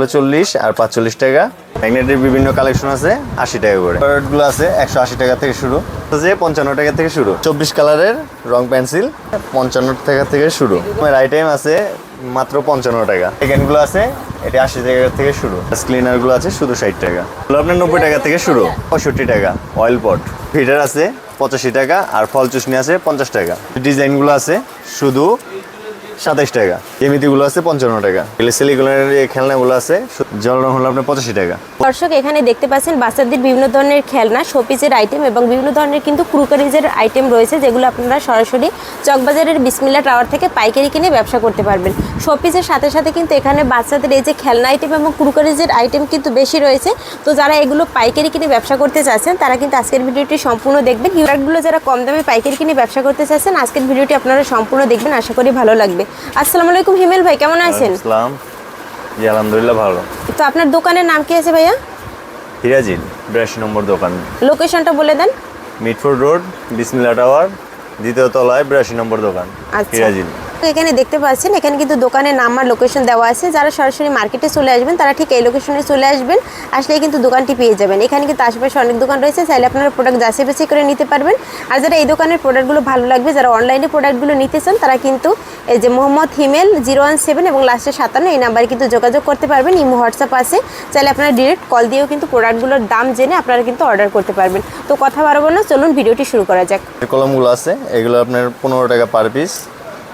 হলো চল্লিশ আর পাঁচচল্লিশ টাকা। ম্যাগনেটের বিভিন্ন কালেকশন আছে, আশি টাকা করে। গুলো আছে, একশো আশি টাকা থেকে শুরু। যে পঞ্চান্ন টাকা থেকে শুরু। চব্বিশ কালারের রং পেন্সিল, পঞ্চান্ন টাকা থেকে শুরু। আইটেম আছে মাত্র পঞ্চান্ন টাকা। গুলো আছে, এটা আশি টাকা থেকে শুরু। ক্লিনারগুলো আছে, শুধু ষাট টাকা। আপনার নব্বই টাকা থেকে শুরু। পঁয়ষট্টি টাকা। অয়েল পট ফিটার আছে, পঁচাশি টাকা, আর ফল চুষনি আছে, পঞ্চাশ টাকা। ডিজাইনগুলো আছে, শুধু সাতাইশ টাকা। এমিতিগুলো আছে পঞ্চান্ন টাকা। যে খেলনাগুলো আছে জল রং হলো আপনার পঁচাশি টাকা। দর্শক, এখানে দেখতে পাচ্ছেন বাচ্চাদের বিভিন্ন ধরনের খেলনা শোপিসের আইটেম এবং বিভিন্ন ধরনের কিন্তু ক্রুকারিজের আইটেম রয়েছে, যেগুলো আপনারা সরাসরি চকবাজারের বিসমিল্লা টাওয়ার থেকে পাইকারি কিনে ব্যবসা করতে পারবেন। শোপিসের সাথে সাথে কিন্তু এখানে বাচ্চাদের এই যে খেলনা আইটেম এবং ক্রুকারিজের আইটেম কিন্তু বেশি রয়েছে। তো যারা এগুলো পাইকারি কিনে ব্যবসা করতে চাচ্ছেন, তারা কিন্তু আজকের ভিডিওটি সম্পূর্ণ দেখবেন। হিউরাটগুলো যারা কম দামে পাইকারি কিনে ব্যবসা করতে চাচ্ছেন, আজকের ভিডিওটি আপনারা সম্পূর্ণ দেখবেন। আশা করি ভালো লাগবে। আসসালামু আলাইকুম হিমেল ভাই কেমন আছেন? আসসালাম। জি আলহামদুলিল্লাহ ভালো। তো আপনার দোকানের নাম কি আছে ভাইয়া? হিরাজিল বিরাশি নম্বর দোকান। লোকেশনটা বলে দেন। মিটফোর্ড রোড বিসমিল্লা টাওয়ার দ্বিতীয় তলায় বিরাশি নম্বর দোকান আচ্ছা। এখানে দেখতে পাচ্ছেন, এখানে কিন্তু দোকানের নাম আর লোকেশন দেওয়া আছে। যারা সরাসরি মার্কেটে চলে আসবেন, তারা ঠিক এই লোকেশনে চলে আসবেন। আসলে কিন্তু দোকানটি পেয়ে যাবেন। এখানে কিন্তু আশেপাশে অনেক দোকান রয়েছে, চাইলে আপনারা প্রোডাক্ট যাচাই বাছাই করে নিতে পারবেন। আর যারা এই দোকানের প্রোডাক্টগুলো ভালো লাগবে, যারা অনলাইনে প্রোডাক্টগুলো নিতে চান, তারা কিন্তু এই যে Mohammad Himel zero one seven এবং লাস্টে সাতান্ন, এই নাম্বারে কিন্তু যোগাযোগ করতে পারবেন। ইমো, হোয়াটসঅ্যাপ আছে। চাইলে আপনারা ডিরেক্ট কল দিয়েও কিন্তু প্রোডাক্টগুলোর দাম জেনে আপনারা কিন্তু অর্ডার করতে পারবেন। তো কথা বাড়াবো না, চলুন ভিডিওটি শুরু করা যাক। কলমগুলো আছে, এগুলো আপনার পনেরো টাকা পার পিস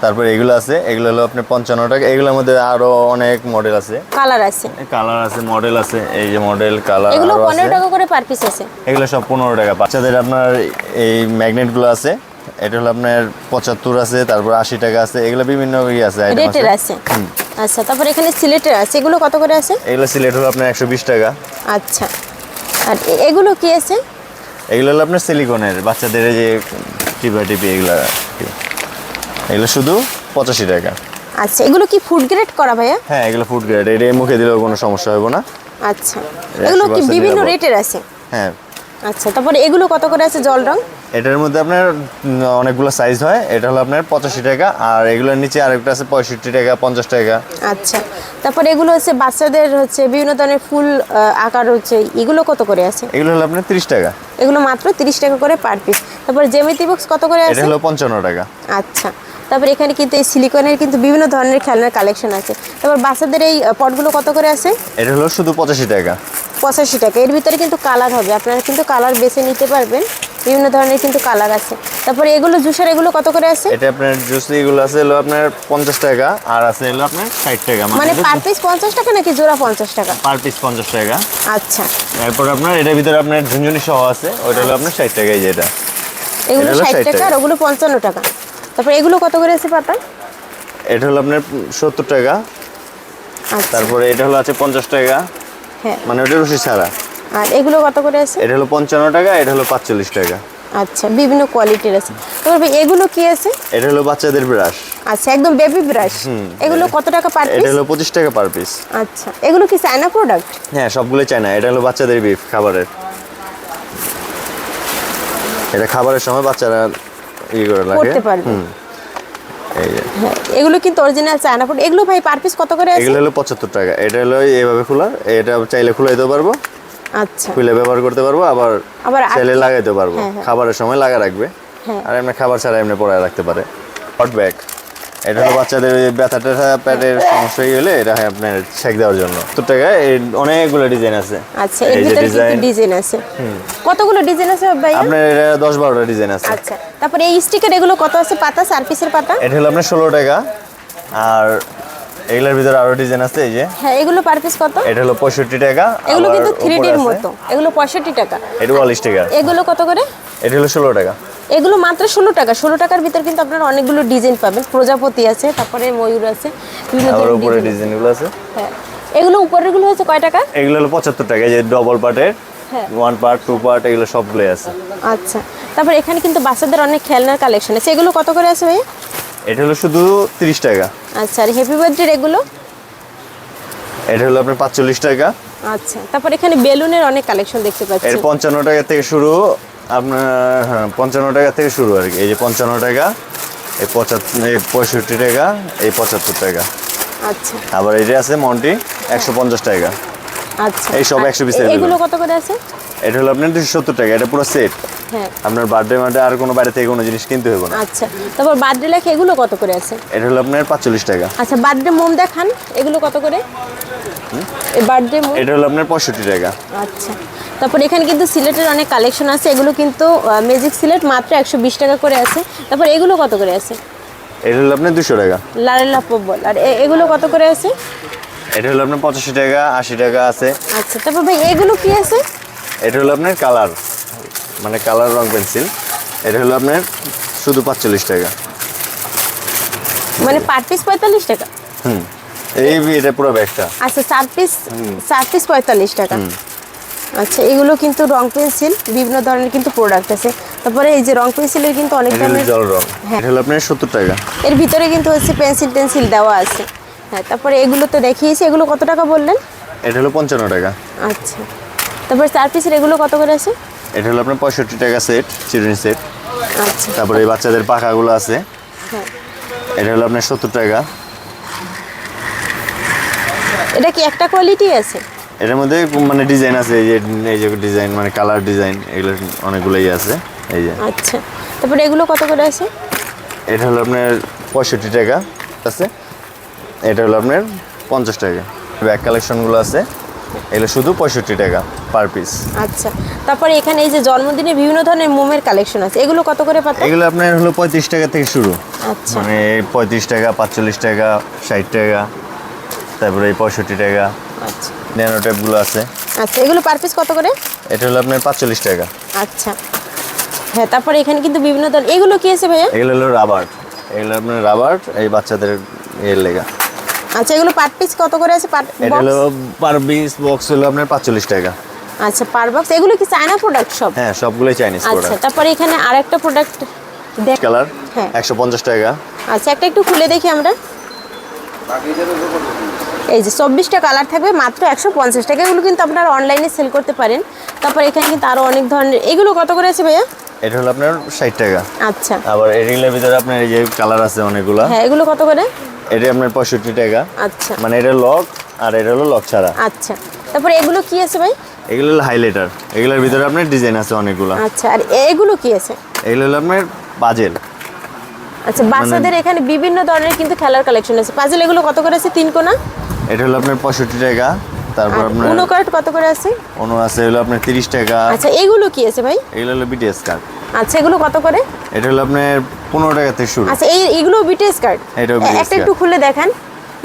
তারপরে এগুলো আছে এগুলো হলো আপনার পঞ্চান্ন টাকা। এগুলোর মধ্যে আরও অনেক মডেল আছে। কালার আছে। কালার আছে মডেল আছে এই যে মডেল কালার এগুলো আরও পনেরো আছে। টাকা করে পার পিস আছে। এগুলো সব পনেরো টাকা। বাচ্চাদের আপনার এই ম্যাগনেটগুলো আছে এটা হলো আপনার পঁচাত্তর আছে তারপর আশি টাকা আছে এগুলো বিভিন্ন ই আছে রেটের আছে। আচ্ছা তারপর এখানে সিলেটের আছে। এগুলো কত করে আছে? এগুলো সিলেট হলো আপনার একশো বিশ টাকা। আচ্ছা। আর এগুলো কি আছে? এগুলো হলো আপনার সিলিকনের বাচ্চাদের এই যে টিপা টিপি এগুলো। এগুলো শুধু পঁচাশি টাকা। আচ্ছা এগুলো কি ফুড গ্রেড করা ভাইয়া? হ্যাঁ এগুলো ফুড গ্রেড এটা মুখে দিলেও কোনো সমস্যা হবে না। আচ্ছা এগুলো কি বিভিন্ন রেটের আছে? হ্যাঁ। আচ্ছা তারপরে এগুলো কত করে আছে জল রং? এটার মধ্যে আপনার অনেকগুলো সাইজ হয়। এটা হলো আপনার পঁচাশি টাকা আর এগুলোর নিচে আরেকটা আছে পঁয়ষট্টি টাকা পঞ্চাশ টাকা। আচ্ছা তারপরে এগুলো হচ্ছে বাচ্চাদের হচ্ছে বিভিন্ন ধরনের ফুল আকার হচ্ছে এগুলো কত করে আছে? এগুলো হলো আপনার তিরিশ টাকা। এগুলো মাত্র তিরিশ টাকা করে পার পিস তারপরে জেমিতি বক্স কত করে এটা আছে? হলো পঞ্চান্ন টাকা। আচ্ছা তারপর এখানে কিন্তু এই সিলিকনের কিন্তু বিভিন্ন ধরনের খেলনার কালেকশন আছে। তারপর বাচ্চাদের এই পটগুলো কত করে আছে? এটা হলো শুধু পঁচাশি টাকা। পঁচাশি টাকা। এর ভিতরে কিন্তু কালার হবে। আপনারা কিন্তু কালার বেছে নিতে পারবেন। বিভিন্ন ধরনের কিন্তু কালার আছে। তারপরে এগুলো জুসার এগুলো কত করে আছে? এটা আপনার জুস এগুলো আছে হলো আপনার পঞ্চাশ টাকা। আর আছে হলো আপনার ষাট টাকা। মানে পার পিস পঞ্চাশ টাকা নাকি জোড়া পঞ্চাশ টাকা? পার পিস পঞ্চাশ টাকা। আচ্ছা। এরপর আপনার এটার ভিতরে আপনার ঝুনঝুনি সহ আছে। ওইটা হলো আপনার ষাট টাকাই যেটা এগুলো এটা হলো ষাট 60 টাকা আর। ওগুলো পঞ্চান্ন টাকা। তারপর এগুলো কত করে আছে পাতা? এটা হলো আপনার সত্তর টাকা। আচ্ছা। তারপরে এটা হলো আছে পঞ্চাশ টাকা। হ্যাঁ। মানে ওটা রুশি ছাড়া। আর এগুলো কত করে আছে? এটা হলো পঞ্চান্ন টাকা এটা হলো পাঁচচল্লিশ টাকা। আচ্ছা বিভিন্ন কোয়ালিটির আছে। তারপর ভাই এগুলো কি আছে? এটা হলো বাচ্চাদের ব্রাশ আচ্ছা একদম বেবি ব্রাশ এগুলো কত টাকা পার পিস এটা হলো পঁচিশ টাকা পার পিস আচ্ছা এগুলো কি চায়না প্রোডাক্ট হ্যাঁ সবগুলো চায়না। এটা হলো বাচ্চাদের বিফ খাবারের। এটা খাবারের সময় বাচ্চারা ইয়ে করে লাগে? করতে পারবে। হুম। এই যে। হ্যাঁ এগুলো কিন্তু অরিজিনাল চায়না ফুড এগুলো ভাই পার পিস কত করে আছে? এগুলো হলো পঁচাত্তর টাকা। এটা হলো এইভাবে খোলা। এটা চাইলে খুলে দিতে পারব। আচ্ছা। খুলে ব্যবহার করতে পারব। আবার আবার চাইলে লাগাইতে পারব। হ্যাঁ, হ্যাঁ। খাবারের সময় লাগা রাখবে। হ্যাঁ। আর এমনি খাবার ছাড়া এমনি পড়ায় রাখতে পারে। হট ব্যাগ এটা হলো বাচ্চাদের ব্যথা ট্যাথা পেটের সমস্যা হয়ে গেলে এটা হয় আপনার ছেক দেওয়ার জন্য। তো টাকা এই অনেকগুলো ডিজাইন আছে। আচ্ছা এর ভিতরে কিন্তু ডিজাইন আছে? কতগুলো ডিজাইন আছে ভাই আপনার এটা দশ বারোটা ডিজাইন আছে। আচ্ছা তারপরে এই স্টিকার এগুলো কত আছে? পাতা চার পিসের পাতা? এটা হলো আপনার ষোলো টাকা। আর এগুলোর ভিতরে আরও ডিজাইন আছে এই যে। হ্যাঁ এগুলো পার পিস কত? এটা হলো পঁয়ষট্টি টাকা এগুলো কিন্তু থ্রি উপরে ডির মতো এগুলো পঁয়ষট্টি টাকা। এটা চল্লিশ টাকা এগুলো কত করে? এটা হলো ষোলো টাকা। এগুলো মাত্র ষোলো টাকা। ষোলো টাকার ভিতর কিন্তু আপনারা অনেকগুলো ডিজাইন পাবেন। প্রজাপতি আছে তারপরে ময়ূর আছে উপরে। ডিজাইনগুলো হ্যাঁ। এগুলো উপরেরগুলো হচ্ছে কয় টাকা? এগুলো হলো পঁচাত্তর টাকা যে ডবল পার্টের। ওয়ান পার্ট টু পার্ট এগুলো সবগুলোই আছে। আচ্ছা। তারপর এখানে কিন্তু বাচ্চাদের অনেক খেলনার কালেকশন আছে। এগুলো কত করে আছে ভাই? এটা হলো শুধু তিরিশ টাকা। আচ্ছা আর হ্যাপি বার্থডে এগুলো? এটা হলো আপনার পাঁচচল্লিশ টাকা। আচ্ছা। তারপর এখানে বেলুনের অনেক কালেকশন দেখতে পাচ্ছি। এর পঞ্চান্ন টাকা থেকে শুরু আপনার হ্যাঁ পঞ্চান্ন টাকা থেকে শুরু আর কি। এই যে পঞ্চান্ন টাকা এই পঁচাত্তর এই পঁয়ষট্টি টাকা এই পঁচাত্তর টাকা। আচ্ছা। আবার এই যে আছে মন্টি একশো পঞ্চাশ টাকা। আচ্ছা। এই সব 100 piece এগুলো। কত করে আছে? এটা হলো আপনার দুশো সত্তর টাকা এটা পুরো সেট। হ্যাঁ। আপনার বার্থডে মার্থডে আর কোনো বাইরে থেকে কোনো জিনিস কিনতে হবে না। আচ্ছা। তারপর বার্থডে লেখা এগুলো কত করে আছে? এটা হলো আপনার পাঁচচল্লিশ টাকা। আচ্ছা বার্থডে মোম দেখান এগুলো কত করে? এই বার্থডে মোম এটা হলো আপনার পঁয়ষট্টি টাকা। আচ্ছা। তারপর এখানে কিন্তু সিলেটের অনেক কালেকশন আছে এগুলো কিন্তু ম্যাজিক সিলেট মাত্র একশো বিশ টাকা করে আছে। তারপর এগুলো কত করে আছে? এটা হলো আপনার দুশো টাকা। লারেলা পব্বল আর এগুলো কত করে আছে? এটা হলো আপনার পঁচাশি টাকা আশি টাকা আছে। আচ্ছা তারপর ভাই এগুলো কি আছে? এটা হলো আপনার কালার মানে কালার রং পেন্সিল। এটা হলো আপনার শুধু পাঁচচল্লিশ টাকা। মানে পার পিস পঁয়তাল্লিশ টাকা? হুম। এই এটা পুরো ব্যাগটা। আচ্ছা চার পিস চার পিস পঁয়তাল্লিশ টাকা। আচ্ছা এগুলো কিন্তু রং পেন্সিল বিভিন্ন ধরনের কিন্তু প্রোডাক্ট আছে। তারপরে এই যে রং পেন্সিলের কিন্তু অনেক ধরনের জল রং। হ্যাঁ। এটা হলো আপনার সত্তর টাকা। এর ভিতরে কিন্তু হচ্ছে পেন্সিল টেন্সিল দেওয়া আছে। হ্যাঁ তারপরে এগুলো তো দেখিয়েছি এগুলো কত টাকা বললেন? এটা হলো পঞ্চান্ন টাকা। আচ্ছা। তারপরে চার পিসের এগুলো কত করে আছে? এটা হলো আপনার পঁয়ষট্টি টাকা সেট চিলড্রেন সেট আচ্ছা। তারপরে এই বাচ্চাদের পাখাগুলো আছে। হ্যাঁ। এটা হলো আপনার সত্তর টাকা। এটা কি একটা কোয়ালিটি আছে? এটার মধ্যে মানে ডিজাইন আছে এই যে এই যে ডিজাইন মানে কালার ডিজাইন এগুলো অনেকগুলোই আছে এই যে। আচ্ছা তারপরে এগুলো কত করে আছে? এটা হলো আপনার পঁয়ষট্টি টাকা আছে? এটা হলো আপনার পঞ্চাশ টাকা। ব্যাগ কালেকশনগুলো আছে এগুলো শুধু পঁয়ষট্টি টাকা পার পিস আচ্ছা তারপরে এখানে এই যে জন্মদিনে বিভিন্ন ধরনের মোমের কালেকশন আছে এগুলো কত করে পাতা? এগুলো আপনার হলো পঁয়ত্রিশ টাকা থেকে শুরু। আচ্ছা। মানে পঁয়ত্রিশ টাকা পাঁচচল্লিশ টাকা ষাট টাকা তারপরে এই পঁয়ষট্টি টাকা। আচ্ছা। ন্যানো ট্যাপগুলো আছে। আচ্ছা এগুলো পার পিস কত করে? এটা হলো আপনার পাঁচচল্লিশ টাকা। আচ্ছা। হ্যাঁ তারপরে এখানে কিন্তু বিভিন্ন ধরনের এগুলো কি আছে ভাইয়া? এগুলো হলো রাবার এগুলো আপনার রাবার এই বাচ্চাদের এর লেগা। আচ্ছা এগুলো পার পিস কত করে আছে? পার এটা? হলো পার পিস বক্স হলো আপনার পাঁচচল্লিশ টাকা। আচ্ছা পার বক্স এগুলো কি চায়না প্রোডাক্ট সব? হ্যাঁ সবগুলোই চাইনিজ প্রোডাক্ট আচ্ছা তারপরে এখানে আরেকটা প্রোডাক্ট দেখ কালার হ্যাঁ। একশো পঞ্চাশ টাকা। আচ্ছা একটা একটু খুলে দেখি আমরা। এই যে চব্বিশটা কালার থাকবে মাত্র একশো পঞ্চাশ টাকা। এগুলো কিন্তু আপনারা অনলাইনে সেল করতে পারেন। তারপর এখানে কিন্তু আরও অনেক ধরনের এগুলো কত করে আছে ভাইয়া? এটা হলো আপনার ষাট টাকা। আচ্ছা। আবার এগুলোর ভিতরে আপনার এই যে কালার আছে অনেকগুলো। হ্যাঁ এগুলো কত করে? এটা আপনার পঁয়ষট্টি টাকা। আচ্ছা। মানে এটা লক আর এটা হলো লক ছাড়া। আচ্ছা। তারপরে এগুলো কি আছে ভাই? এগুলো হলো হাইলাইটার এগুলোর ভিতরে আপনার ডিজাইন আছে অনেকগুলো। আচ্ছা আর এগুলো কি আছে? এগুলো হলো আপনার বাজেল আচ্ছা মানে বাচ্চাদের এখানে বিভিন্ন ধরনের কিন্তু খেলার কালেকশন আছে। পাজেল এগুলো কত করে আছে? তিন কোনা? এটা হলো আপনার পঁয়ষট্টি টাকা তারপর আপনার উনো কার্ড কত করে আছে? অনু আছে হলো আপনার তিরিশ টাকা। আচ্ছা এগুলো কি আছে ভাই? এগুলো হলো বিটিএস কার্ড আচ্ছা এগুলো কত করে? এটা হলো আপনার পনেরো টাকা থেকে শুরু। আচ্ছা এই এগুলো বিটিএস কার্ড BTS একটা একটু খুলে দেখেন।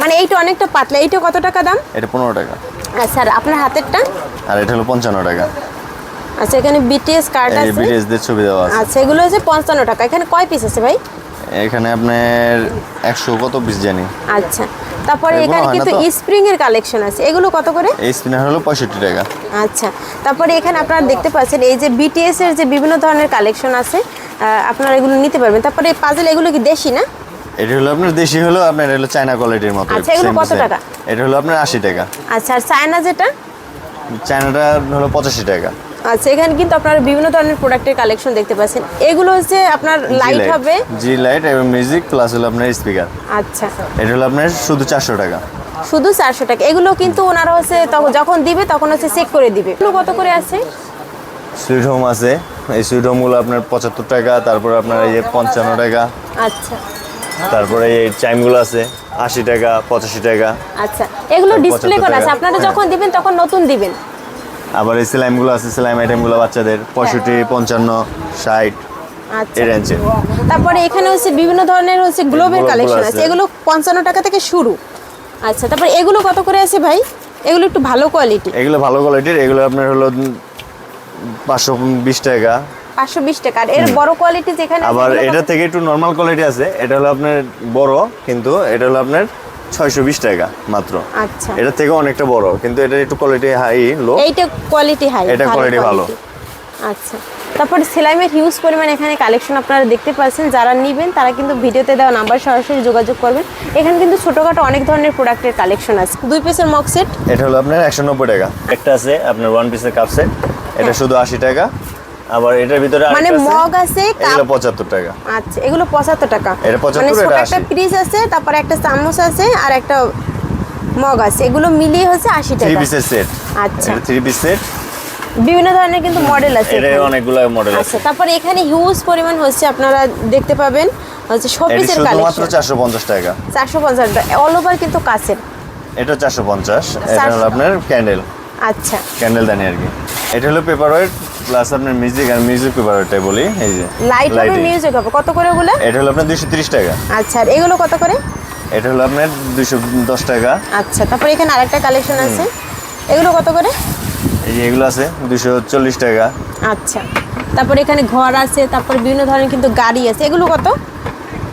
মানে এইটা অনেকটা পাতলা। এইটা কত টাকা দাম? এটা পনেরো টাকা। আচ্ছা আর আপনার হাতেরটা? আর এটা হলো পঞ্চান্ন টাকা। আচ্ছা এখানে বিটিএস কার্ড আছে। বিটিএস দের ছবি দেওয়া আছে। আচ্ছা এগুলো হচ্ছে পঞ্চান্ন টাকা। এখানে কয় পিস আছে ভাই? এখানে আপনার একশো কত পিস জানি? আচ্ছা তারপরে এখানে কিন্তু? স্প্রিং এর কালেকশন আছে। এগুলো কত করে? এই স্পিনার হলো পঁয়ষট্টি টাকা। আচ্ছা তারপরে এখানে আপনারা দেখতে পাচ্ছেন এই যে বিটিএস এর যে বিভিন্ন ধরনের কালেকশন আছে আপনারা এগুলো নিতে পারবেন। তারপরে এই পাজেল এগুলো কি দেশি না? এটা হলো আপনার দেশি হলো আপনার হলো চায়না কোয়ালিটির মতো। আচ্ছা, এগুলো কত টাকা? এটা হলো আপনার আশি টাকা। আচ্ছা আর চায়না যেটা? চায়নাটা হলো পঁচাশি টাকা। আচ্ছা এখানে কিন্তু আপনারা বিভিন্ন ধরনের প্রোডাক্টের কালেকশন দেখতে পাচ্ছেন। এগুলো হচ্ছে আপনার লাইট হবে। জি লাইট এবং মিউজিক প্লাস হলো আপনার স্পিকার আচ্ছা। এটা হলো আপনার শুধু চারশো টাকা। শুধু চারশো টাকা। এগুলো কিন্তু ওনারা হচ্ছে তখন যখন দিবে তখন হচ্ছে চেক করে দিবে। এগুলো কত করে আছে? সুইট হোম আছে। এই সুইট হোমগুলো আপনার পঁচাত্তর টাকা তারপর আপনার এই যে পঞ্চান্ন টাকা। আচ্ছা। তারপরে এই চাইমগুলো আছে আশি টাকা পঁচাশি টাকা। আচ্ছা। এগুলো ডিসপ্লে 75 করা আছে। আপনারা। যখন দিবেন তখন নতুন দিবেন। আবার এই সেলাইমগুলো আছে সেলাইম আইটেমগুলো বাচ্চাদের পঁয়ষট্টি পঞ্চান্ন ষাট আচ্ছা। এই রেঞ্জে তারপরে এখানে হচ্ছে বিভিন্ন ধরনের হচ্ছে গ্লোবের কালেকশন আছে। এগুলো পঞ্চান্ন টাকা থেকে শুরু। আচ্ছা তারপরে এগুলো কত করে আছে ভাই? এগুলো একটু ভালো কোয়ালিটি এগুলো ভালো কোয়ালিটির এগুলো আপনার হলো পাঁচশো বিশ টাকা। পাঁচশো বিশ টাকা। আর এর বড় কোয়ালিটি যেখানে আবার এটা থেকে একটু নর্মাল কোয়ালিটি আছে। এটা হলো আপনার বড় কিন্তু এটা হলো আপনার ছয়শো বিশ টাকা মাত্র। আচ্ছা। এটা থেকে অনেকটা বড় কিন্তু এটা একটু কোয়ালিটি হাই লো এইটা কোয়ালিটি হাই এটা quality ভালো। আচ্ছা। তারপরে সেলাইমের হিউজ পরিমাণ এখানে কালেকশন আপনারা দেখতে পাচ্ছেন যারা নেবেন তারা কিন্তু ভিডিওতে দেওয়া নাম্বার সরাসরি যোগাযোগ করবেন। এখানে কিন্তু ছোটোখাটো অনেক ধরনের প্রোডাক্টের কালেকশন আছে। দুই পিসের মক সেট এটা হলো আপনার একশো নব্বই টাকা। একটা আছে আপনার ওয়ান পিসের কাপ সেট এটা হ্যাঁ। শুধু আশি টাকা। আবার এটার ভিতরে মানে মগ আছে এগুলো কাপ পঁচাত্তর টাকা। আচ্ছা এগুলো পঁচাত্তর টাকা। এটা 75, মানে ছোট এটা একটা পিস আছে তারপরে একটা চামচ আছে আর একটা মগ আছে। এগুলো মিলিয়ে হচ্ছে আশি থ্রি টাকা। পিসের সেট আচ্ছা। থ্রি পিস সেট বিভিন্ন ধরনের কিন্তু মডেল আছে এর অনেকগুলো মডেল আছে। আচ্ছা তারপরে এখানে হিউজ পরিমাণ হচ্ছে আপনারা দেখতে পাবেন হচ্ছে শোপিসের কালেকশন চারশো পঞ্চাশ টাকা। চারশো পঞ্চাশ অল ওভার কিন্তু কাছের। এটা চারশো পঞ্চাশ। এটা হলো আপনার ক্যান্ডেল আচ্ছা। ক্যান্ডেল দানি আর কি। এটা হলো পেপার ওয়েট প্লাস আপনার মিউজিক আর মিউজিক পেপার বলি এই যে লাইট হবে মিউজিক হবে। কত করে ওগুলো? এটা হলো আপনার দুশো তিরিশ টাকা। আচ্ছা আর এগুলো কত করে? এটা হলো আপনার দুশো দশ টাকা। আচ্ছা তারপরে এখানে আরেকটা কালেকশন আছে। এগুলো কত করে? এই যে এগুলো আছে দুশো চল্লিশ টাকা। আচ্ছা তারপরে এখানে ঘর আছে তারপরে বিভিন্ন ধরনের কিন্তু গাড়ি আছে। এগুলো কত?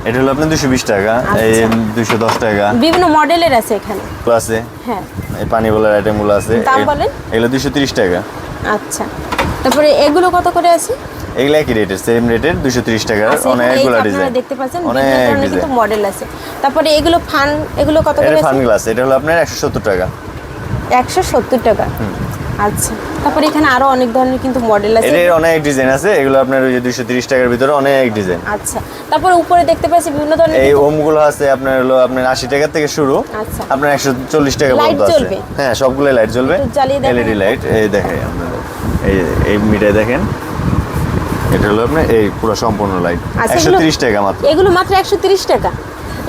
এটা হলো আপনার দুশো বিশ টাকা এই আচ্ছা। দুশো দশ টাকা। বিভিন্ন মডেলের আছে এখানে। আছে। হ্যাঁ। এই পানি বলার আইটেমগুলো আছে। দাম বলেন? এগুলো দুশো তিরিশ টাকা। আচ্ছা। তারপরে এগুলো কত করে আছে? এগুলো একই রেটের সেম রেটের দুশো তিরিশ টাকা আচ্ছা, অনেকগুলো আপনারা ডিজাইন দেখতে পাচ্ছেন অনেক কিন্তু মডেল আছে। তারপরে এগুলো ফান এগুলো কত করে ফান গ্লাস এটা হলো আপনার একশো সত্তর টাকা। একশো সত্তর টাকা। আচ্ছা তারপরে এখানে আরও অনেক ধরনের কিন্তু মডেল আছে। এর অনেক ডিজাইন আছে এগুলো আপনার ওই যে দুশো তিরিশ টাকার ভিতরে অনেক ডিজাইন আচ্ছা তারপরে উপরে দেখতে পাচ্ছি বিভিন্ন ধরনের এই ওমগুলো আছে আপনার হলো আপনার আশি টাকা থেকে শুরু। আচ্ছা। আপনার একশো চল্লিশ টাকা পর্যন্ত আছে? হ্যাঁ সবগুলো লাইট জ্বলবে। এলইডি লাইট এই দেখাই আপনাদের এই এই মিটাই দেখেন। এটা হলো আপনার এই পুরো সম্পূর্ণ লাইট আচ্ছা, একশো এগুলো- তিরিশ টাকা মাত্র। এগুলো মাত্র একশো তিরিশ টাকা।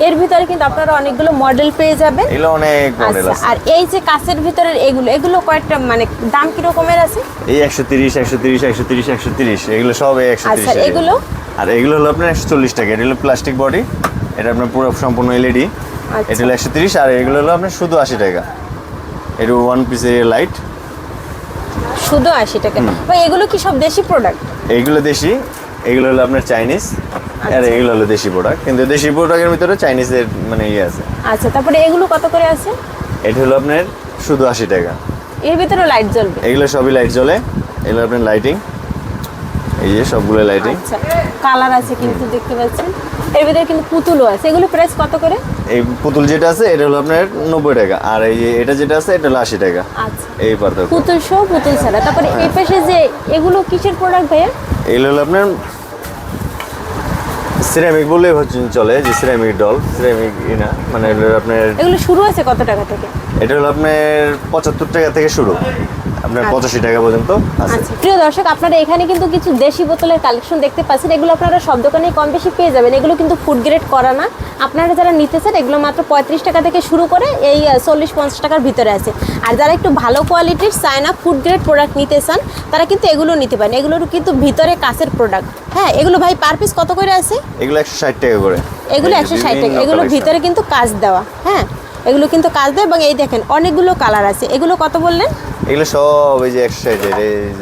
এর ভিতরে কিন্তু আপনারা অনেকগুলো মডেল পেয়ে যাবেন। এগুলো অনেক মডেল আচ্ছা আছে। আর এই যে কাছের ভিতরের এগুলো এগুলো কয়েকটা মানে দাম কি রকমের আছে? এই একশো তিরিশ একশো তিরিশ একশো তিরিশ একশো তিরিশ এগুলো সব এই একশো তিরিশ আচ্ছা, এগুলো? আর এগুলো হলো আপনার একশো চল্লিশ টাকা। এটা হলো প্লাস্টিক বডি এটা আপনার পুরো সম্পূর্ণ এলইডি আচ্ছা। এটা হলো একশো তিরিশ আর এগুলো হলো আপনার শুধু আশি টাকা। এটা ওয়ান পিসের লাইট শুধু আশি টাকা ভাই এগুলো কি সব দেশি প্রোডাক্ট এগুলো দেশি এগুলো হলো আপনার চাইনিজ আর আচ্ছা। এগুলো হলো দেশি প্রোডাক্ট কিন্তু দেশি প্রোডাক্টের ভিতরে চাইনিজের মানে ইয়ে আছে। আচ্ছা তারপরে এগুলো কত করে আছে? এটা হলো আপনার শুধু আশি টাকা। এর ভিতরে লাইট জ্বলবে। এগুলো সবই লাইট জ্বলে। এগুলো আপনার লাইটিং এই যে সবগুলো লাইটিং আচ্ছা কালার আছে কিন্তু দেখতে পাচ্ছেন। এর ভিতরে কিন্তু পুতুলও আছে। এগুলো প্রাইস কত করে? এই পুতুল যেটা আছে এটা হলো আপনার নব্বই টাকা। আর এই এটা যেটা আছে এটা হলো আশি টাকা। আচ্ছা। এই পার্থক্য। পুতুল শো পুতুল ছাড়া। তারপরে এই পাশে যে এগুলো কিসের প্রোডাক্ট ভাইয়া? এগুলো হলো আপনার সিরামিক হচ্ছে চলে যে সিরামিক ডল সিরামিক ইনা মানে আপনার এগুলো শুরু আছে কত টাকা থেকে? এটা হলো আপনার পঁচাত্তর টাকা থেকে শুরু। আপনার আচ্ছা। পঁচাশি টাকা পর্যন্ত প্রিয় দর্শক আপনারা এখানে কিন্তু কিছু দেশি বোতলের কালেকশন দেখতে পাচ্ছেন। এগুলো আপনারা সব দোকানে কম বেশি পেয়ে যাবেন। এগুলো কিন্তু ফুড গ্রেড করা না। আপনারা যারা নিতে চান এগুলো মাত্র পঁয়ত্রিশ টাকা থেকে শুরু করে এই চল্লিশ পঞ্চাশ টাকার ভিতরে আছে। আর যারা একটু ভালো কোয়ালিটির চায়না ফুড গ্রেড প্রোডাক্ট নিতে চান তারা কিন্তু এগুলো নিতে পারেন। এগুলোর কিন্তু ভিতরে কাছের প্রোডাক্ট হ্যাঁ এগুলো ভাই পার পিস কত করে আছে? এগুলো একশো ষাট টাকা করে। এগুলো একশো ষাট টাকা। এগুলো ভিতরে কিন্তু কাজ দেওয়া। হ্যাঁ এগুলো কিন্তু কাজ দেয় এবং এই দেখেন অনেকগুলো কালার আছে। এগুলো কত বললেন? এগুলো সব এই যে একশো ষাটের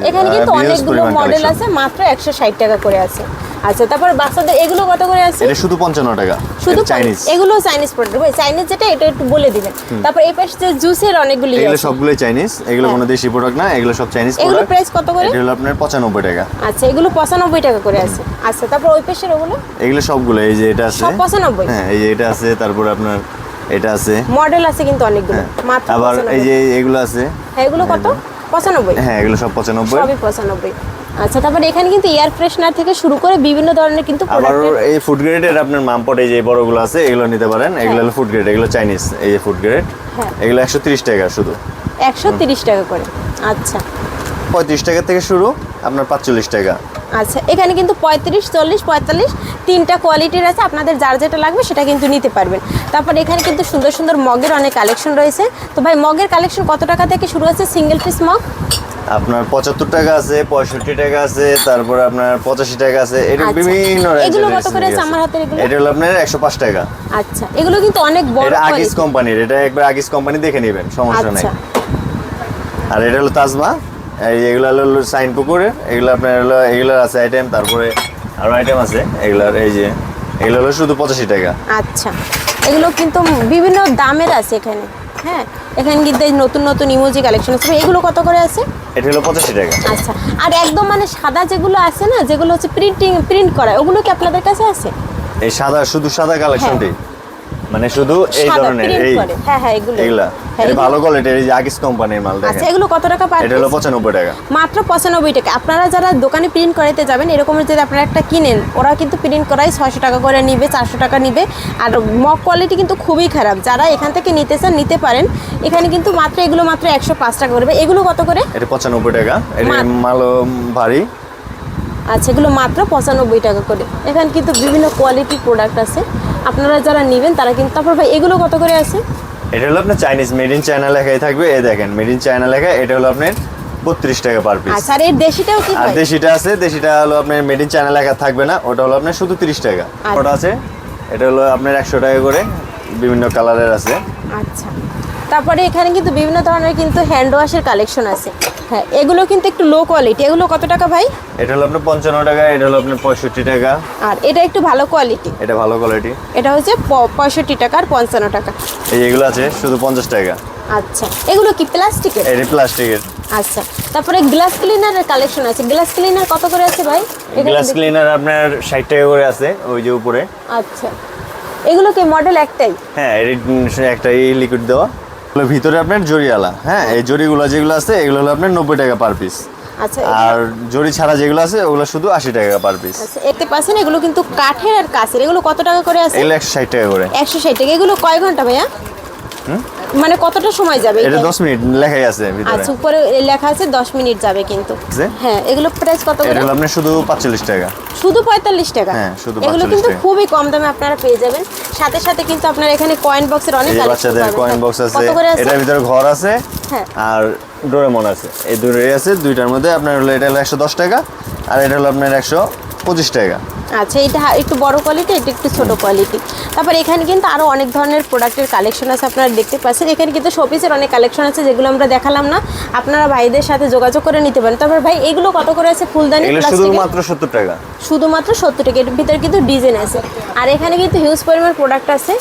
এখানে কিন্তু অনেকগুলো মডেল আছে মাত্র একশো ষাট টাকা করে আছে। আচ্ছা তারপর বাচ্চাদের এগুলো কত করে আছে? এটা শুধু পঞ্চান্ন টাকা। শুধু চাইনিজ এগুলো চাইনিজ প্রোডাক্ট ভাই চাইনিজ যেটা এটা একটু বলে দিবেন। তারপর এই পাশে যে জুসের অনেকগুলি এগুলো আছে। সবগুলোই চাইনিজ এগুলো। কোনো দেশি প্রোডাক্ট না এগুলো সব চাইনিজ প্রোডাক্ট এগুলো প্রাইস কত করে? এগুলো আপনার পঁচানব্বই টাকা। আচ্ছা এগুলো পঁচানব্বই টাকা করে আছে। আচ্ছা তারপর ওই পাশের ওগুলো? এগুলো সবগুলো এই যে এটা আছে। সব পঁচানব্বই? হ্যাঁ এই যে এটা আছে তারপর আপনার এটা আছে। মডেল আছে কিন্তু অনেকগুলো। মাত্র আবার এই যে এগুলো আছে। হ্যাঁ এগুলো কত? পঁচানব্বই। হ্যাঁ এগুলো সব পঁচানব্বই। সবই পঁচানব্বই। আচ্ছা তারপরে এখানে কিন্তু এয়ার ফ্রেশনার থেকে শুরু করে বিভিন্ন ধরনের কিন্তু আবার এই ফুড গ্রেডের আপনার মামপট এই যে বড়গুলো আছে এগুলো নিতে পারেন। এগুলো হলো ফুড গ্রেড এগুলো চাইনিজ এই যে ফুড গ্রেড হ্যাঁ। এগুলো একশো তিরিশ টাকা শুধু। একশো তিরিশ টাকা করে। আচ্ছা। পঁয়ত্রিশ টাকা থেকে শুরু আপনার পাঁচচল্লিশ টাকা। আচ্ছা এখানে কিন্তু পঁয়ত্রিশ চল্লিশ পঁয়তাল্লিশ তিনটা কোয়ালিটির আছে আপনাদের যার যেটা লাগবে সেটা কিন্তু নিতে পারবেন। তারপর এখানে কিন্তু সুন্দর সুন্দর মগের অনেক কালেকশন রয়েছে। তো ভাই মগের কালেকশন কত টাকা থেকে শুরু আছে সিঙ্গেল পিস মগ? আপনার পঁচাত্তর টাকা আছে পঁয়ষট্টি টাকা আছে তারপর আপনার পঁচাশি টাকা আছে এটা আচ্ছা। বিভিন্ন এগুলো কত করে আছে। আছে। আমার হাতের এগুলো? এটা হলো আপনার একশো পাঁচ টাকা। আচ্ছা এগুলো কিন্তু অনেক বড় এটা আগিস কোম্পানির এটা একবার আগিস কোম্পানি দেখে নেবেন সমস্যা নাই। আচ্ছা আর এটা হলো তাজমা। এগুলো হলো সাইন পুকুরের এগুলো আপনার হলো এগুলো আছে আইটেম তারপরে আরও আইটেম আছে এগুলার এই যে এগুলো হলো শুধু পঁচাশি টাকা। আচ্ছা এগুলো কিন্তু বিভিন্ন দামের আছে এখানে হ্যাঁ? এখানে কিন্তু এই নতুন নতুন ইমোজি কালেকশন আছে। এগুলো কত করে আছে? এটা হলো পঁচাশি টাকা। আচ্ছা আর একদম মানে সাদা যেগুলো আছে না যেগুলো হচ্ছে প্রিন্টিং প্রিন্ট করা ওগুলো কি আপনাদের কাছে আছে? এই সাদা শুধু সাদা কালেকশনটি মানে শুধু এই ধরনের এই হ্যাঁ হ্যাঁ এগুলো। এগুলা হ্যাঁ, এটা ভালো কোয়ালিটির এই যে আগিস কোম্পানির মাল দেখেন আচ্ছা এগুলো কত টাকা পার এটা হলো পঁচানব্বই টাকা। মাত্র পঁচানব্বই টাকা। আপনারা যারা দোকানে প্রিন্ট করাইতে যাবেন এরকম যদি আপনারা একটা কিনেন ওরা কিন্তু প্রিন্ট করাই ছয়শো টাকা করে নিবে চারশো টাকা নিবে। আর মক কোয়ালিটি কিন্তু খুবই খারাপ। যারা এখান থেকে নিতে চান নিতে পারেন। এখানে কিন্তু মাত্র এগুলো মাত্র একশো পাঁচ টাকা করবে এগুলো কত করে? এটা পঁচানব্বই টাকা। এটা মা- মালও ভারী। আচ্ছা এগুলো মাত্র পঁচানব্বই টাকা করে। এখানে কিন্তু বিভিন্ন কোয়ালিটির প্রোডাক্ট আছে। আপনারা যারা নেবেন তারা কিন্তু তারপর ভাই এগুলো কত করে আছে? এটা হলো আপনার চাইনিজ মেড ইন চায়না লেখাই থাকবে। এই দেখেন মেড ইন চায়না লেখা এটা হলো আপনার বত্রিশ টাকা পার পিস আচ্ছা আর এর দেশিটাও কি আর দেশিটা আছে দেশিটা হলো আপনার মেড ইন চায়না লেখা থাকবে না ওটা হলো আপনার শুধু তিরিশ টাকা। আচ্ছা। ওটা আছে এটা হলো আপনার একশো টাকা করে বিভিন্ন কালারের আছে। আচ্ছা। তারপরে এখানে কিন্তু বিভিন্ন ধরনের কিন্তু হ্যান্ড ওয়াশের কালেকশন আছে। হ্যাঁ এগুলো কিন্তু একটু লো কোয়ালিটি এগুলো কত টাকা ভাই? এটা হলো আপনার পঞ্চান্ন টাকা এটা হলো আপনার পঁয়ষট্টি টাকা। আর এটা একটু ভালো কোয়ালিটি এটা ভালো কোয়ালিটি এটা হচ্ছে পঁয়ষট্টি টাকা আর পঞ্চান্ন টাকা। এই এগুলো আছে শুধু পঞ্চাশ টাকা। আচ্ছা এগুলো কি প্লাস্টিকের? এটা প্লাস্টিকের। আচ্ছা তারপরে গ্লাস ক্লিনারের কালেকশন আছে। গ্লাস ক্লিনার কত করে আছে ভাই? গ্লাস ক্লিনার আপনার ষাট টাকা করে আছে ওই যে উপরে। আচ্ছা এগুলো কি মডেল একটাই? হ্যাঁ এর একটা এই লিকুইড দেওয়া। এগুলো ভিতরে আপনার জরিওয়ালা হ্যাঁ? এই জরিগুলো যেগুলো আছে এগুলো হলো আপনার নব্বই টাকা পার পিস আচ্ছা আর জরি ছাড়া যেগুলো আছে ওগুলো শুধু আশি টাকা পার পিস দেখতে পাচ্ছেন এগুলো কিন্তু কাঠের আর কাছের এগুলো কত টাকা করে আছে? এগুলো একশো ষাট টাকা করে। একশো ষাট টাকা। এগুলো কয় ঘণ্টা ভাইয়া? মানে কতটা সময় যাবে এটা এটা? দশ মিনিট লেখাই আছে ভিতরে আচ্ছা উপরে লেখা আছে দশ মিনিট যাবে কিন্তু? হ্যাঁ এগুলো প্রাইস কত করে হলো আপনার শুধু পাঁচচল্লিশ টাকা শুধু পঁয়তাল্লিশ টাকা হ্যাঁ, শুধু 45 এগুলো কিন্তু খুবই কম দামে আপনারা পেয়ে যাবেন সাথে সাথে কিন্তু আপনার এখানে কয়েন বক্সের অনেক বাচ্চাদের পাবেন। কয়েন হ্যাঁ। বক্স আছে এটার ভিতরে ঘর আছে হ্যাঁ। আর ডোরেমন আছে এই দুটোই আছে দুইটার মধ্যে আপনার হলো এটা হলো একশো দশ টাকা আর এটা হলো আপনার একশো পঁচিশ টাকা। আচ্ছা এটা একটু বড় কোয়ালিটি এটা একটু ছোট কোয়ালিটি তারপর এখানে কিন্তু আরও অনেক ধরনের প্রোডাক্টের কালেকশন আছে আপনারা দেখতে পাচ্ছেন। এখানে কিন্তু শোপিসের অনেক কালেকশন আছে যেগুলো আমরা দেখালাম না। আপনারা ভাইদের সাথে যোগাযোগ করে নিতে পারেন। তারপর ভাই এগুলো কত করে আছে ফুলদানি শুধুমাত্র সত্তর টাকা। শুধুমাত্র সত্তর টাকা। এটার ভিতরে কিন্তু ডিজাইন আছে। আর এখানে কিন্তু হিউজ পরিমাণ প্রোডাক্ট আছে।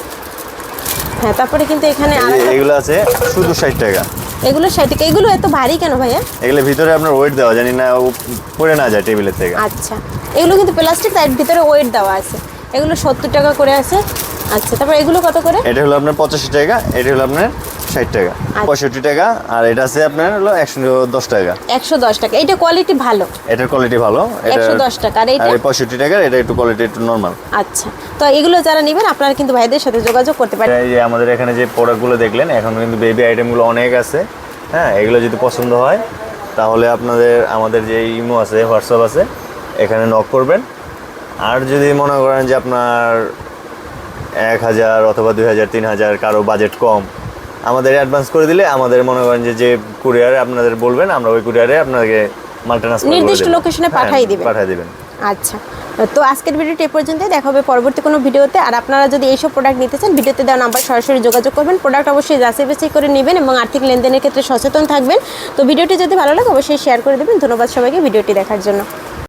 হ্যাঁ তারপরে কিন্তু এখানে এগুলো আছে শুধু ষাট টাকা। এগুলো ষাট টাকা। এগুলো এত ভারী কেন ভাইয়া? এগুলো ভিতরে আপনার ওয়েট দেওয়া জানি না পড়ে না যায় টেবিলের থেকে। আচ্ছা। এগুলো কিন্তু প্লাস্টিক তার ভিতরে ওয়েট দেওয়া আছে। এগুলো সত্তর টাকা করে আছে। আচ্ছা তারপর এগুলো কত করে? এটা হলো আপনার পঁচাশি টাকা এটা হলো আপনার ষাট টাকা পঁয়ষট্টি টাকা আর এটা আছে আপনার হলো একশো দশ টাকা। একশো দশ টাকা এটা কোয়ালিটি ভালো? এটার কোয়ালিটি ভালো এটা 110 টাকা, আর এইটা? পঁয়ষট্টি টাকা এটা একটু কোয়ালিটি একটু নর্মাল আচ্ছা তো এগুলো যারা নেবেন আপনারা কিন্তু ভাইদের সাথে যোগাযোগ করতে পারেন। এই যে আমাদের এখানে যে প্রোডাক্টগুলো দেখলেন এখন কিন্তু বেবি আইটেমগুলো অনেক আছে হ্যাঁ এগুলো যদি পছন্দ হয় তাহলে আপনাদের আমাদের যে ইমো আছে হোয়াটসঅ্যাপ আছে এখানে নক করবেন। আর যদি মনে করেন যে আপনার এক হাজার অথবা দুই হাজার তিন হাজার কারও বাজেট কম আমাদের অ্যাডভান্স করে দিলে আমাদের মনে করেন যে যে কুরিয়ারে আপনাদের বলবেন আমরা ওই কুরিয়ারে আপনাকে মাল ট্রান্সফার নির্দিষ্ট লোকেশনে পাঠাই দিবেন। পাঠিয়ে দিবেন। আচ্ছা। তো আজকের ভিডিওটি এ পর্যন্তই। দেখা হবে পরবর্তী কোনো ভিডিওতে। আর আপনারা যদি এইসব প্রোডাক্ট নিতে চান ভিডিওতে দেওয়া নাম্বার সরাসরি যোগাযোগ করবেন। প্রোডাক্ট অবশ্যই যাচাই বাছাই করে নেবেন এবং আর্থিক লেনদেনের ক্ষেত্রে সচেতন থাকবেন। তো ভিডিওটি যদি ভালো লাগে অবশ্যই শেয়ার করে দেবেন। ধন্যবাদ সবাইকে ভিডিওটি দেখার জন্য।